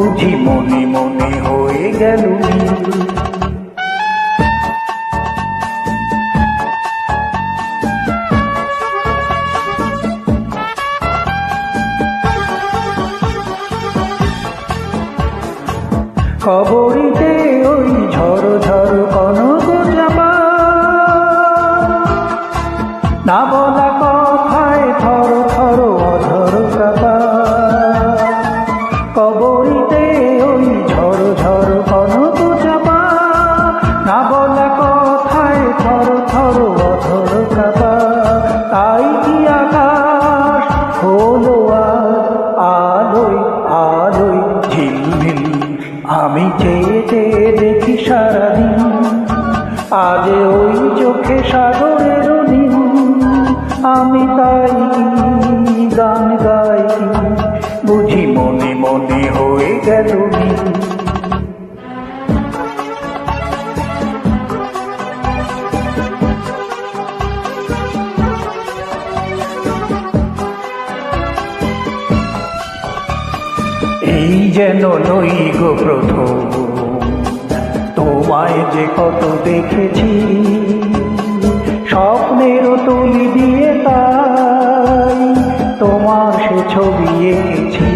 বুঝি মনে মনে হয়ে গেল। খবরিতে ওই ঝড় দেখি সারাদিন। আজ ওই চোখে সাগরের আমি তাই গান গাই বুঝি মনে মনে হয়ে গেল এই যেন নই গো প্রথম। তোমায় যে কত দেখেছি স্বপ্নের তুলি দিয়ে তাই তোমার সে ছবি এঁকেছি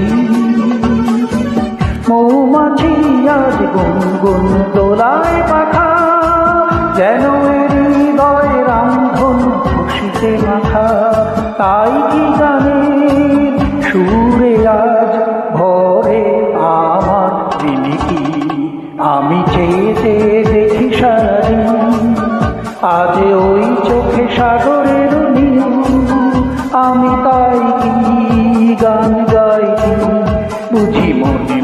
মৌমাছি আজ গুনগুন দোলায় পাখা, যেন হৃদয় রামধন খুশিতে মাথা তাই কি গানের আমি চেয়ে দেখি সারাদিন আজ ওই চোখে সাগরের নীল। আমি তাই গান গাই বুঝি মনে